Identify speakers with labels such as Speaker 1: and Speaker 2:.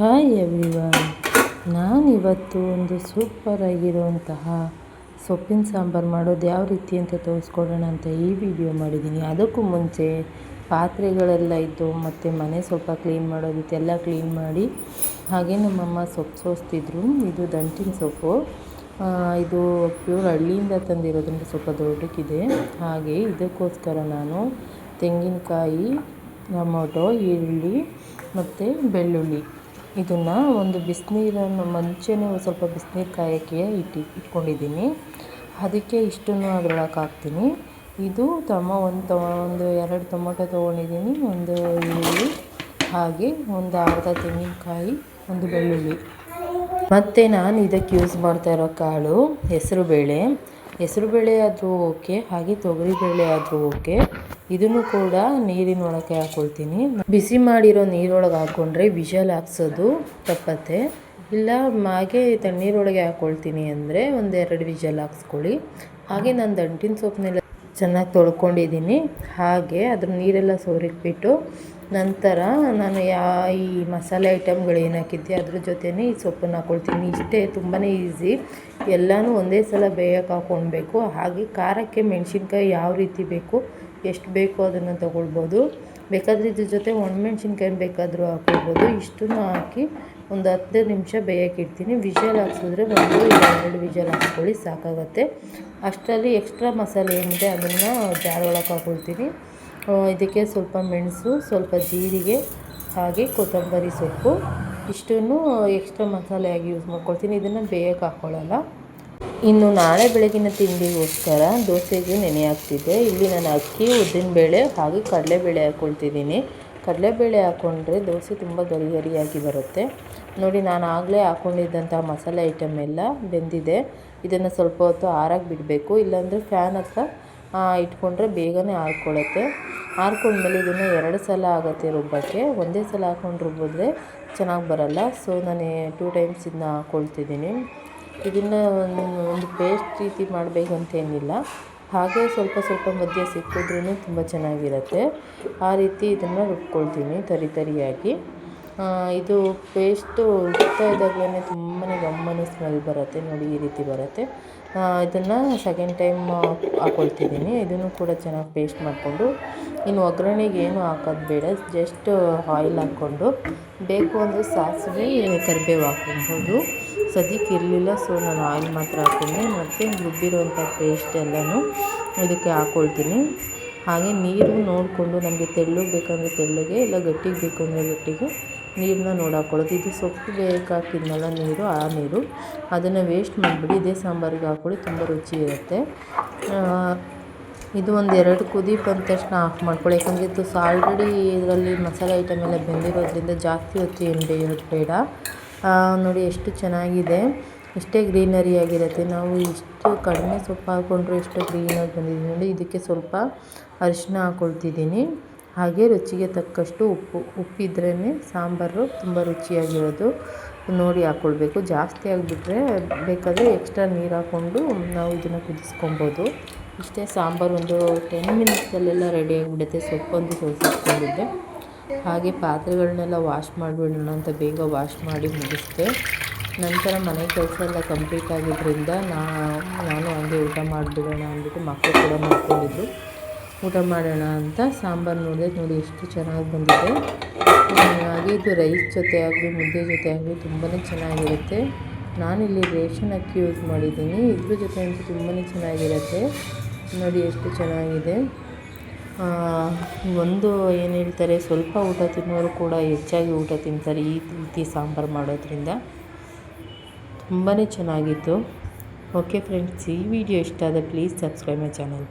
Speaker 1: Hi everyone ನಾನಿವತ್ತು ಒಂದು ಸೂಪರಾಗಿರುವಂತಹ ಸೊಪ್ಪಿನ ಸಾಂಬಾರು ಮಾಡೋದು ಯಾವ ರೀತಿ ಅಂತ ತೋರಿಸ್ಕೊಡೋಣ ಅಂತ ಈ ವಿಡಿಯೋ ಮಾಡಿದ್ದೀನಿ. ಅದಕ್ಕೂ ಮುಂಚೆ ಪಾತ್ರೆಗಳೆಲ್ಲ ಇದ್ದು ಮತ್ತು ಮನೆ ಸ್ವಲ್ಪ ಕ್ಲೀನ್ ಮಾಡೋದಿತ್ತೆಲ್ಲ ಕ್ಲೀನ್ ಮಾಡಿ ಹಾಗೆ ನಮ್ಮಮ್ಮ ಸೊಪ್ಪು ಸೋಸ್ತಿದ್ರು. ಇದು ದಂಟಿನ ಸೊಪ್ಪು. ಇದು ಪ್ಯೂರ್ ಹಳ್ಳಿಯಿಂದ ತಂದಿರೋದ್ರಿಂದ ಸ್ವಲ್ಪ ದೊಡ್ಡಕ್ಕಿದೆ. ಹಾಗೆ ಇದಕ್ಕೋಸ್ಕರ ನಾನು ತೆಂಗಿನಕಾಯಿ, ಟೊಮೊಟೊ, ಈರುಳ್ಳಿ ಮತ್ತು ಬೆಳ್ಳುಳ್ಳಿ. ಇದನ್ನು ಒಂದು ಬಿಸಿನೀರನ್ನು ಮುಂಚೆನೇ ಸ್ವಲ್ಪ ಬಿಸಿನೀರು ಕಾಯೋಕ್ಕೆ ಇಟ್ಟು ಇಟ್ಕೊಂಡಿದ್ದೀನಿ. ಅದಕ್ಕೆ ಇಷ್ಟನ್ನು ಅದ್ರೊಳಗೆ ಹಾಕ್ತೀನಿ. ಇದು ತಮ ಒಂದು ತೊ ಒಂದು ಎರಡು ಟೊಮೊಟೊ ತೊಗೊಂಡಿದ್ದೀನಿ. ಒಂದು ಈರುಳ್ಳಿ, ಹಾಗೆ ಒಂದು ಅರ್ಧ ತೆಂಗಿನಕಾಯಿ, ಒಂದು ಬೆಳ್ಳುಳ್ಳಿ. ಮತ್ತು ನಾನು ಇದಕ್ಕೆ ಯೂಸ್ ಮಾಡ್ತಾ ಇರೋ ಕಾಳು, ಹೆಸರುಬೇಳೆ. ಹೆಸರುಬೇಳೆ ಆದರೂ ಓಕೆ ಹಾಗೆ ತೊಗರಿಬೇಳೆ ಆದರೂ ಓಕೆ ಇದನ್ನು ಕೂಡ ನೀರಿನ ಒಳಗೆ ಹಾಕ್ಕೊಳ್ತೀನಿ ಬಿಸಿ ಮಾಡಿರೋ ನೀರೊಳಗೆ ಹಾಕ್ಕೊಂಡ್ರೆ ವಿಷಲ್ ಹಾಕ್ಸೋದು ತಪ್ಪತ್ತೆ. ಇಲ್ಲ, ಹಾಗೆ ತಣ್ಣೀರೊಳಗೆ ಹಾಕ್ಕೊಳ್ತೀನಿ ಅಂದರೆ ಒಂದೆರಡು ವಿಷಲ್ ಹಾಕ್ಸ್ಕೊಳ್ಳಿ. ಹಾಗೆ ನಾನು ದಂಟಿನ ಸೊಪ್ಪನ್ನೆಲ್ಲ ಚೆನ್ನಾಗಿ ತೊಳ್ಕೊಂಡಿದ್ದೀನಿ. ಹಾಗೆ ಅದ್ರ ನೀರೆಲ್ಲ ಸೋರಿಟ್ಬಿಟ್ಟು ನಂತರ ನಾನು ಯಾ, ಈ ಮಸಾಲೆ ಐಟಮ್ಗಳು ಏನು ಹಾಕಿದ್ದೆ ಅದ್ರ ಜೊತೆನೇ ಈ ಸೊಪ್ಪನ್ನು ಹಾಕ್ಕೊಳ್ತೀನಿ ಇಷ್ಟೇ ತುಂಬಾ ಈಸಿ. ಎಲ್ಲನೂ ಒಂದೇ ಸಲ ಬೇಯಕ್ಕೆ ಹಾಕ್ಕೊಳ್ಬೇಕು ಹಾಗೆ ಖಾರಕ್ಕೆ ಮೆಣಸಿನ್ಕಾಯಿ ಯಾವ ರೀತಿ ಬೇಕು ಎಷ್ಟು ಬೇಕೋ ಅದನ್ನು ತೊಗೊಳ್ಬೋದು. ಬೇಕಾದರೆ ಇದ್ರ ಜೊತೆ ಒಣಮೆಣ್ಸಿನ್ಕಾಯಿ ಬೇಕಾದರೂ ಹಾಕ್ಕೊಳ್ಬೋದು ಇಷ್ಟನ್ನು ಹಾಕಿ ಒಂದು ಹತ್ತು ನಿಮಿಷ ಬೇಯಕ್ಕೆ ಇಡ್ತೀನಿ. ವಿಷಲ್ ಹಾಕ್ಸಿದ್ರೆ ಒಂದು ಎರಡು ವಿಷಲ್ ಹಾಕ್ಕೊಳ್ಳಿ ಸಾಕಾಗತ್ತೆ. ಅಷ್ಟರಲ್ಲಿ ಎಕ್ಸ್ಟ್ರಾ ಮಸಾಲೆ ಏನಿದೆ ಅದನ್ನು ಜಾರ್ ಹಾಕ್ಕೊಳ್ತೀನಿ ಇದಕ್ಕೆ ಸ್ವಲ್ಪ ಮೆಣಸು, ಸ್ವಲ್ಪ ಜೀರಿಗೆ, ಹಾಗೆ ಕೊತ್ತಂಬರಿ ಸೊಪ್ಪು. ಇಷ್ಟನ್ನು ಎಕ್ಸ್ಟ್ರಾ ಮಸಾಲೆಯಾಗಿ ಯೂಸ್ ಮಾಡ್ಕೊಳ್ತೀನಿ. ಇದನ್ನು ಬೇಯಕ್ಕೆ ಹಾಕ್ಕೊಳ್ಳಲ್ಲ. ಇನ್ನು ನಾಳೆ ಬೆಳಗಿನ ತಿಂಡಿಗೋಸ್ಕರ ದೋಸೆಗೆ ನೆನೆ ಹಾಕ್ತಿದ್ದೆ ಇಲ್ಲಿ ನಾನು ಅಕ್ಕಿ, ಉದ್ದಿನಬೇಳೆ ಹಾಗೆ ಕಡಲೆಬೇಳೆ ಹಾಕ್ಕೊಳ್ತಿದ್ದೀನಿ. ಕಡಲೆಬೇಳೆ ಹಾಕ್ಕೊಂಡ್ರೆ ದೋಸೆ ತುಂಬ ಗರಿ ಗರಿಯಾಗಿ ಬರುತ್ತೆ. ನೋಡಿ, ನಾನು ಆಗಲೇ ಹಾಕ್ಕೊಂಡಿದ್ದಂಥ ಮಸಾಲೆ ಐಟಮ್ ಎಲ್ಲ ಬೆಂದಿದೆ. ಇದನ್ನು ಸ್ವಲ್ಪ ಹೊತ್ತು ಆರಾಗಿ ಬಿಡಬೇಕು. ಇಲ್ಲಾಂದರೆ ಫ್ಯಾನ್ ಹತ್ರ ಇಟ್ಕೊಂಡ್ರೆ ಬೇಗನೆ ಆರ್ಕೊಳ್ಳುತ್ತೆ. ಆರ್ಕೊಂಡ್ಮೇಲೆ ಇದನ್ನು ಎರಡು ಸಲ ಆಗುತ್ತೆ ರುಬ್ಬಕ್ಕೆ. ಒಂದೇ ಸಲ ಹಾಕ್ಕೊಂಡು ರುಬ್ಬಿದ್ರೆ ಚೆನ್ನಾಗಿ ಬರಲ್ಲ. ಸೊ, ನಾನು ಟೂ ಟೈಮ್ಸ್ ಇದನ್ನ ಹಾಕ್ಕೊಳ್ತಿದ್ದೀನಿ ಇದನ್ನು ಒಂದು ಪೇಸ್ಟ್ ರೀತಿ ಮಾಡಬೇಕು ಅಂತೇನಿಲ್ಲ ಹಾಗೆ ಸ್ವಲ್ಪ ಸ್ವಲ್ಪ ಮಧ್ಯೆ ಸಿಕ್ಕಿದ್ರೂ ತುಂಬ ಚೆನ್ನಾಗಿರುತ್ತೆ. ಆ ರೀತಿ ಇದನ್ನು ರುಬ್ಕೊಳ್ತೀನಿ ತರಿ ತರಿಯಾಗಿ. ಇದು ಪೇಸ್ಟು ರುಬ್ತಾ ಇದ್ದಾಗಲೇ ತುಂಬಾ ಗಮ್ಮನೆ ಸ್ಮೆಲ್ ಬರುತ್ತೆ. ನೋಡಿ ಈ ರೀತಿ ಬರುತ್ತೆ. ಇದನ್ನು ಸೆಕೆಂಡ್ ಟೈಮ್ ಹಾಕ್ಕೊಳ್ತಿದ್ದೀನಿ ಇದನ್ನು ಕೂಡ ಚೆನ್ನಾಗಿ ಪೇಸ್ಟ್ ಮಾಡಿಕೊಂಡು. ಇನ್ನು ಒಗ್ಗರಣೆಗೆ ಏನು ಹಾಕೋದು ಬೇಡ. ಜಸ್ಟ್ ಆಯಿಲ್ ಹಾಕ್ಕೊಂಡು. ಬೇಕು ಅಂದರೆ ಸಾಸಿವೆ, ಕರಿಬೇವು ಹಾಕ್ಕೊಬೋದು ಸದ್ಯಕ್ಕೆ ಇರಲಿಲ್ಲ ಸೊ ನಾನು ಆಯಿಲ್ ಮಾತ್ರ ಹಾಕ್ಕೊಂಡೆ ಮತ್ತು ರುಬ್ಬಿರುವಂಥ ಪೇಸ್ಟ್ ಎಲ್ಲನೂ ಇದಕ್ಕೆ ಹಾಕ್ಕೊಳ್ತೀನಿ ಹಾಗೆ ನೀರು ನೋಡಿಕೊಂಡು ನಮಗೆ ತೆಳ್ಳಗೆ ಬೇಕಂದರೆ ತೆಳ್ಳಗೆ, ಇಲ್ಲ ಗಟ್ಟಿಗೆ ಬೇಕು ಅಂದರೆ ಗಟ್ಟಿಗೆ ನೀರನ್ನ ನೋಡಿ ಹಾಕ್ಕೊಳ್ಳೋದು ಇದು ಸೊಪ್ಪು ಬೇಕಾಕಿದ್ನಲ್ಲ ನೀರು, ಆ ನೀರು. ಅದನ್ನು ವೇಸ್ಟ್ ಮಾಡಿಬಿಡಿ. ಇದೇ ಸಾಂಬಾರಿಗೆ ಹಾಕ್ಕೊಳ್ಳಿ, ತುಂಬ ರುಚಿ ಇರುತ್ತೆ. ಇದು ಒಂದು ಎರಡು ಕುದಿ ಬಂದ ತಕ್ಷಣ ಆಫ್ ಮಾಡ್ಕೊಳ್ಳಿ. ಯಾಕಂದರೆ ಇದು ಆಲ್ರೆಡಿ ಇದರಲ್ಲಿ ಮಸಾಲೆ ಐಟಮ್ ಎಲ್ಲ ಬೆಂದಿರೋದ್ರಿಂದ ಜಾಸ್ತಿ ಹೊತ್ತು ಏನು ಬೇಯೋದು ಬೇಡ. ನೋಡಿ ಎಷ್ಟು ಚೆನ್ನಾಗಿದೆ. ಇಷ್ಟೇ ಗ್ರೀನರಿ ಆಗಿರುತ್ತೆ. ನಾವು ಇಷ್ಟು ಕಡಿಮೆ ಸೊಪ್ಪು ಹಾಕ್ಕೊಂಡ್ರೆ ಎಷ್ಟು ಗ್ರೀನಾಗಿ ಬಂದಿದೆ. ನೋಡಿ, ಇದಕ್ಕೆ ಸ್ವಲ್ಪ ಅರಿಶಿನ ಹಾಕ್ಕೊಳ್ತಿದ್ದೀನಿ ಹಾಗೆ ರುಚಿಗೆ ತಕ್ಕಷ್ಟು ಉಪ್ಪು ಉಪ್ಪಿದ್ರೇ ಸಾಂಬಾರು ತುಂಬ ರುಚಿಯಾಗಿರೋದು. ನೋಡಿ ಹಾಕ್ಕೊಳ್ಬೇಕು ಜಾಸ್ತಿ ಆಗಿಬಿಟ್ರೆ ಬೇಕಾದರೆ ಎಕ್ಸ್ಟ್ರಾ ನೀರು ಹಾಕ್ಕೊಂಡು ನಾವು ಇದನ್ನು ಕುದಿಸ್ಕೊಬೋದು. ಇಷ್ಟೇ ಸಾಂಬಾರು ಒಂದು ಟೆನ್ ಮಿನಿಟ್ಸಲ್ಲೆಲ್ಲ ರೆಡಿ ಆಗಿಬಿಡುತ್ತೆ. ಸೊಪ್ಪೊಂದು ಸೋಸಿಟ್ಕೊಂಡಿದ್ದೆ. ಹಾಗೆ ಪಾತ್ರೆಗಳನ್ನೆಲ್ಲ ವಾಶ್ ಮಾಡಿಬಿಡೋಣ ಅಂತ ಬೇಗ ವಾಶ್ ಮಾಡಿ ಮುಗಿಸಿದೆ. ನಂತರ ಮನೆ ಕೆಲಸ ಎಲ್ಲ ಕಂಪ್ಲೀಟ್ ಆಗಿದ್ದರಿಂದ ನಾನು ಹಂಗೆ ಊಟ ಮಾಡಿಬಿಡೋಣ ಅಂದ್ಬಿಟ್ಟು ಮಕ್ಕಳು ಕೂಡ ಮಾಡ್ಕೊಂಡಿದ್ದು ಊಟ ಮಾಡೋಣ ಅಂತ ಸಾಂಬಾರು ನೋಡಿದೆ, ನೋಡಿ ಎಷ್ಟು ಚೆನ್ನಾಗಿ ಬಂದಿದೆ. ಹಾಗೆ ಇದು ರೈಸ್ ಜೊತೆ ಆಗಲಿ, ಮುದ್ದೆ ಜೊತೆ ಆಗಲಿ ತುಂಬಾ ಚೆನ್ನಾಗಿರುತ್ತೆ. ನಾನಿಲ್ಲಿ ರೇಷನ್ ಅಕ್ಕಿ ಯೂಸ್ ಮಾಡಿದ್ದೀನಿ. ಇದ್ರ ಜೊತೆ ಅಂತೂ ತುಂಬಾ ಚೆನ್ನಾಗಿರುತ್ತೆ. ನೋಡಿ ಎಷ್ಟು ಚೆನ್ನಾಗಿದೆ. ಒಂದು ಏನು ಹೇಳ್ತಾರೆ, ಸ್ವಲ್ಪ ಊಟ ತಿನ್ನೋರು ಕೂಡ ಹೆಚ್ಚಾಗಿ ಊಟ ತಿಂತಾರೆ ಈ ರೀತಿ ಸಾಂಬಾರು ಮಾಡೋದ್ರಿಂದ. ತುಂಬಾ ಚೆನ್ನಾಗಿತ್ತು. ಓಕೆ ಫ್ರೆಂಡ್ಸ್ ಈ ವಿಡಿಯೋ ಇಷ್ಟ ಆದರೆ ಪ್ಲೀಸ್ ಸಬ್ಸ್ಕ್ರೈಬ್ ಮೈ ಚಾನಲ್